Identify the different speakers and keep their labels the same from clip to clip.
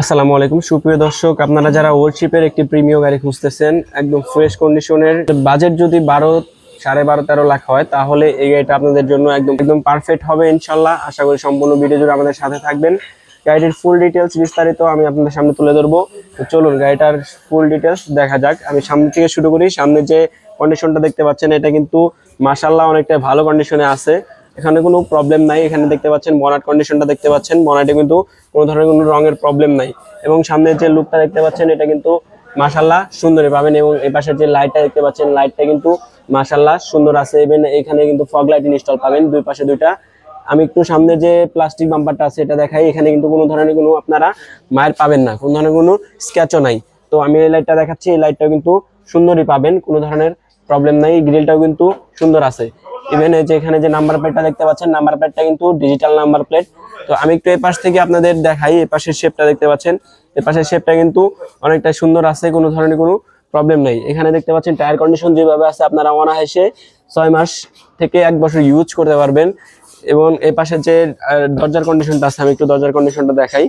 Speaker 1: আসসালামু আলাইকুম। সুপ্রিয় দর্শক, আপনারা যারা ওয়ার্কশিপের একটি প্রিমিয় গাড়ি খুঁজতেছেন, একদম ফ্রেশ কন্ডিশনের বাজেট যদি বারো, সাড়ে বারো, তেরো লাখ হয়, তাহলে এই গাড়িটা আপনাদের জন্য একদম একদম পারফেক্ট হবে ইনশাল্লাহ। আশা করি সম্পূর্ণ ভিডিও জুড়ে আমাদের সাথে থাকবেন। গাড়িটির ফুল ডিটেলস বিস্তারিত আমি আপনাদের সামনে তুলে ধরবো। চলুন, গাড়িটার ফুল ডিটেলস দেখা যাক। আমি সামনে থেকে শুরু করি। সামনে যে কন্ডিশনটা দেখতে পাচ্ছেন, এটা কিন্তু মাসাল্লাহ অনেকটা ভালো কন্ডিশনে আছে। এখানে কোনো প্রবলেম নাই। এখানে দেখতে পাচ্ছেন বনাট কন্ডিশনটা দেখতে পাচ্ছেন। বনাটে কিন্তু কোনো ধরনের কোনো রঙের প্রবলেম নাই। এবং সামনের যে লুকটা দেখতে পাচ্ছেন, এটা কিন্তু মাসাল্লাহ সুন্দরই পাবেন এবং এই পাশের যে লাইটটা দেখতে পাচ্ছেন লাইটটা কিন্তু মাসাল্লাহ সুন্দর আছে। এবং এখানে কিন্তু ফগ লাইট ইনস্টল পাবেন দুই পাশে দুইটা। আমি একটু সামনে যে প্লাস্টিক বাম্পারটা আছে, এটা দেখাই। এখানে কিন্তু কোনো ধরনের কোনো আপনারা মায়ের পাবেন না। কোনো ধরনের কোনো স্ক্যাচও নাই। তো আমি এই লাইটটা দেখাচ্ছি, এই লাইটটাও কিন্তু সুন্দরই পাবেন। কোনো ধরনের প্রবলেম নাই। গ্রিলটাও কিন্তু সুন্দর আছে। ইভেন যে এখানে যে নাম্বার প্লেটটা দেখতে পাচ্ছেন নাম্বার প্লেটটা কিন্তু ডিজিটাল নাম্বার প্লেট তো আমি একটু এই পাশ থেকে আপনাদের দেখাই এই পাশের শেপটা দেখতে পাচ্ছেন। এই পাশের শেপটা কিন্তু অনেকটা সুন্দর আছে, কোনো ধরনের কোনো প্রবলেম নেই। এখানে দেখতে পাচ্ছেন টায়ার কন্ডিশন যেভাবে আছে, আপনারা অনায়াসে ছয় মাস থেকে এক বছর ইউজ করতে পারবেন। এবং এই পাশে যে দরজার কন্ডিশনটা আছে, আমি একটু দরজার কন্ডিশনটা দেখাই।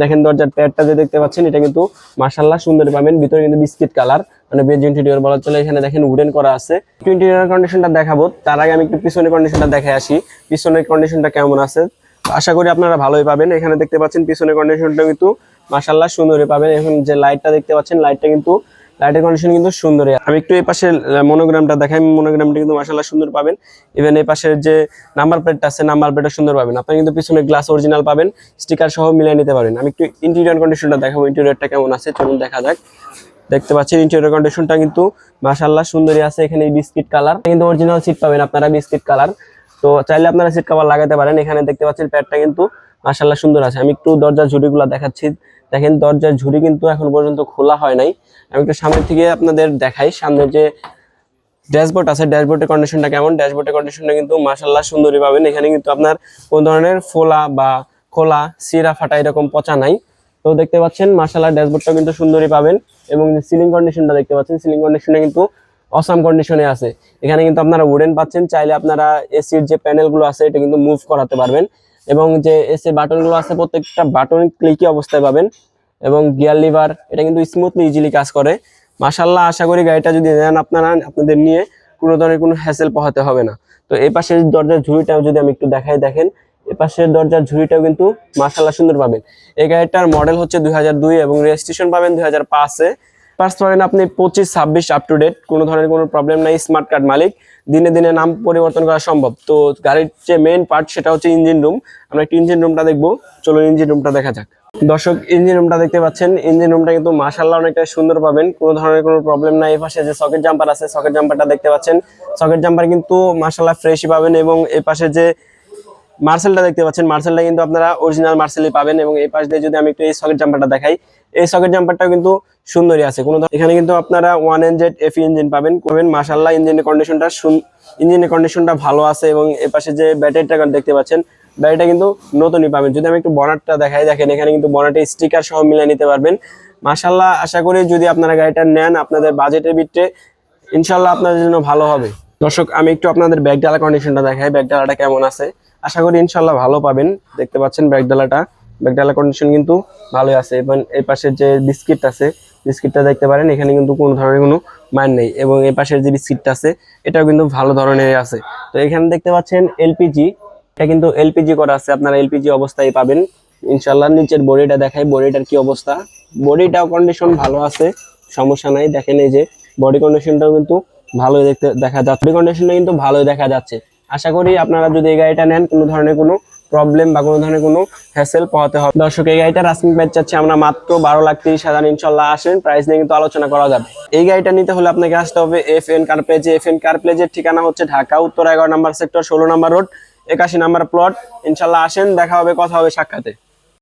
Speaker 1: দেখেন দরজার প্যাডটা যে দেখতে পাচ্ছেন, এটা কিন্তু মার্শাল্লাহ সুন্দর পাবেন। ভিতরে কিন্তু বিস্কিট কালার মানে বেজ ইন্টেরিয়র বলা চলে। এখানে দেখেন উডেন করা আছে। একটু ইন্টেরিয়র কন্ডিশনটা দেখাবো। তার আগে আমি একটু পিছনের কন্ডিশনটা দেখে আসি। পিছনের কন্ডিশনটা কেমন আছে? আশা করি আপনারা ভালোই পাবেন। এখানে দেখতে পাচ্ছেন পিছনের কন্ডিশনটা কিন্তু মার্শাল্লাহ সুন্দরই পাবেন। এখন যে লাইটটা দেখতে পাচ্ছেন লাইটটা কিন্তু লাইটের কন্ডিশন কিন্তু সুন্দরই। আমি একটু এই পাশের মনোগ্রামটা দেখাই। মনোগ্রামটা কিন্তু মার্শাল্লাহ সুন্দর পাবেন। ইভেন এই পাশের যে নাম্বার প্লেটটা আছে নাম্বার প্লেটও সুন্দর পাবেন। আপনি কিন্তু পিছনে গ্লাস অরিজিনাল পাবেন স্টিকার সহ মিলিয়ে নিতে পারেন। আমি একটু ইন্টেরিয়র কন্ডিশনটা দেখাবো ইন্টেরিয়রটা কেমন আছে, চলুন দেখা যাক। দেখতে পাচ্ছেন ইন্টেরিয়র কন্ডিশনটা কিন্তু মাশাআল্লাহ সুন্দরই আছে। এখানে বিস্কিট কালার কিন্তু অরিজিনাল সিট পাবেন আপনারা বিস্কিট কালার তো চাইলে আপনারা সিট কভার লাগাতে পারেন। এখানে দেখতে পাচ্ছেন প্যাডটা কিন্তু মাশাআল্লাহ, সুন্দর আছে। আমি একটু দরজার ঝুড়িগুলো দেখাচ্ছি। দেখেন, দরজার ঝুড়ি কিন্তু এখন পর্যন্ত খোলা হয় নাই। আমি একটু সামনে থেকে আপনাদের দেখাই। সামনে যে ড্যাশবোর্ড আছে, ড্যাশবোর্ডের কন্ডিশনটা কেমন? ড্যাশবোর্ডের কন্ডিশনটা কিন্তু মাশাল্লাহ সুন্দরই পাবেন। এখানে কিন্তু আপনার কোন ধরনের ফোলা বা খোলা, সিরা, ফাটা এরকম পচা নাই। তো দেখতে পাচ্ছেন মাশাল্লাহ ড্যাশবোর্ডটা কিন্তু সুন্দরই পাবেন এবং সিলিং কন্ডিশনটা দেখতে পাচ্ছেন সিলিং কন্ডিশনে কিন্তু অসাম কন্ডিশনে আছে। এখানে কিন্তু আপনারা উডেন পাচ্ছেন। চাইলে আপনারা এসির যে প্যানেলগুলো আছে, এটা কিন্তু মুভ করাতে পারবেন। এবং যে এসি বাটনগুলো আছে, প্রত্যেকটা বাটন ক্লিকই অবস্থায় পাবেন। এবং গিয়ার লিভার এটা কিন্তু স্মুথলি ইজিলি কাজ করে। মাশাল্লাহ আশা করি গাড়িটা যদি নেন আপনারা, আপনাদের নিয়ে কোনো ধরনের কোনো হ্যাসেল পোহাতে হবে না। তো এই পাশের দরজার ঝুড়িটাও যদি আমি একটু দেখাই, দেখেন, এ পাশের দরজার ঝুড়িটাও কিন্তু মাশাল্লাহ সুন্দর পাবেন। এই গাড়িটার মডেল হচ্ছে দুই হাজার দুই এবং রেজিস্ট্রেশন পাবেন দুই হাজার পাঁচে। পাঁচ পাবেন আপনি পঁচিশ, ছাব্বিশ আপ টু ডেট কোনো ধরনের কোনো প্রবলেম নাই স্মার্ট কার্ড মালিক। দিনে দিনে নাম পরিবর্তন করা সম্ভব। তো গাড়ির যে মেন পার্ট সেটা হচ্ছে ইঞ্জিন রুম আমরা একটু ইঞ্জিন রুমটা দেখব। চলো ইঞ্জিন রুমটা দেখা যাক। দর্শক ইঞ্জিন রুমটা দেখতে পাচ্ছেন। ইঞ্জিন রুমটা কিন্তু মাশাল্লাহ অনেকটা সুন্দর পাবেন। কোনো ধরনের কোনো প্রবলেম নাই। এই পাশে যে সকেট জাম্পার আছে সকেট জাম্পারটা দেখতে পাচ্ছেন। সকেট জাম্পার কিন্তু মাশাল্লাহ ফ্রেশই পাবেন এবং এই পাশে যে মার্সেলটা দেখতে পাচ্ছেন। মার্সেলটা কিন্তু আপনারা অরিজিনাল মার্সেলই পাবেন এবং এই পাশ দিয়ে যদি আমি একটু এই সকেট জাম্পারটা দেখাই, এই সকেট জাম্পারটাও কিন্তু সুন্দরই আছে। কোনো এখানে কিন্তু আপনারা ওয়ান জেড এফ ইঞ্জিন পাবেন পাবেন। মাশাল্লাহ ইঞ্জিনের কন্ডিশনটা ইঞ্জিনের কন্ডিশনটা ভালো আছে এবং এই পাশে যে ব্যাটারিটা দেখতে পাচ্ছেন ব্যাটারিটা কিন্তু নতুনই পাবেন। যদি আমি একটু বনারটা দেখাই, দেখেন এখানে কিন্তু বনারটা স্টিকার সহ মিলে নিতে পারবেন। মার্শাল্লাহ আশা করি যদি আপনারা গাড়িটা নেন, আপনাদের বাজেটের ভিতরে ইনশাল্লাহ আপনাদের জন্য ভালো হবে। দর্শক, আমি একটু আপনাদের ব্যাগ ডালা কন্ডিশনটা দেখাই। ব্যাগ ডালাটা কেমন আছে? আশা করি ইনশাল্লাহ ভালো পাবেন। দেখতে পাচ্ছেন ব্যাগ ডালাটা। ব্যাগ ডালা কন্ডিশন কিন্তু ভালোই আছে। এবং এই পাশের যে বিস্কিট আছে, বিস্কিটটা দেখতে পারেন, এখানে কিন্তু কোনো ধরনের কোনো মান নেই। এবং এই পাশের যে বিস্কিটটা আছে, এটাও কিন্তু ভালো ধরনের আছে। তো এখানে দেখতে পাচ্ছেন এলপিজি এটা কিন্তু এলপিজি করা আছে। আপনারা এলপিজি অবস্থায় পাবেন। ইনশাল্লাহ নিচের বডিটা দেখাই, বডিটার কি অবস্থা। বডিটাও কন্ডিশন ভালো আছে, সমস্যা নাই। দেখেন এই যে বডি কন্ডিশনটাও কিন্তু ভালোই দেখতে দেখা যাচ্ছে। কন্ডিশনটা কিন্তু ভালোই দেখা যাচ্ছে। আশা করি আপনারা যদি এই গাড়িটা নেন, কোনো ধরনের কোনো প্রবলেম বা কোনো ধরনের কোনো হ্যাসেল পোহাতে হবে। দর্শক, এই গাড়িটার আস্কিং প্রাইস চাচ্ছি আমরা মাত্র বারো লাখ তিরিশ হাজার। ইনশাল্লাহ আসেন প্রাইস নিয়ে কিন্তু আলোচনা করা যাবে। এই গাড়িটা নিতে হলে আপনাকে আসতে হবে এফ এন কার প্লেজে এফ এন কার প্লেজের ঠিকানা হচ্ছে ঢাকা, উত্তর এগারো নাম্বার সেক্টর ষোলো নাম্বার রোড একাশি নাম্বার প্লট ইনশাল্লাহ আসেন, দেখা হবে, কথা হবে সাক্ষাতে।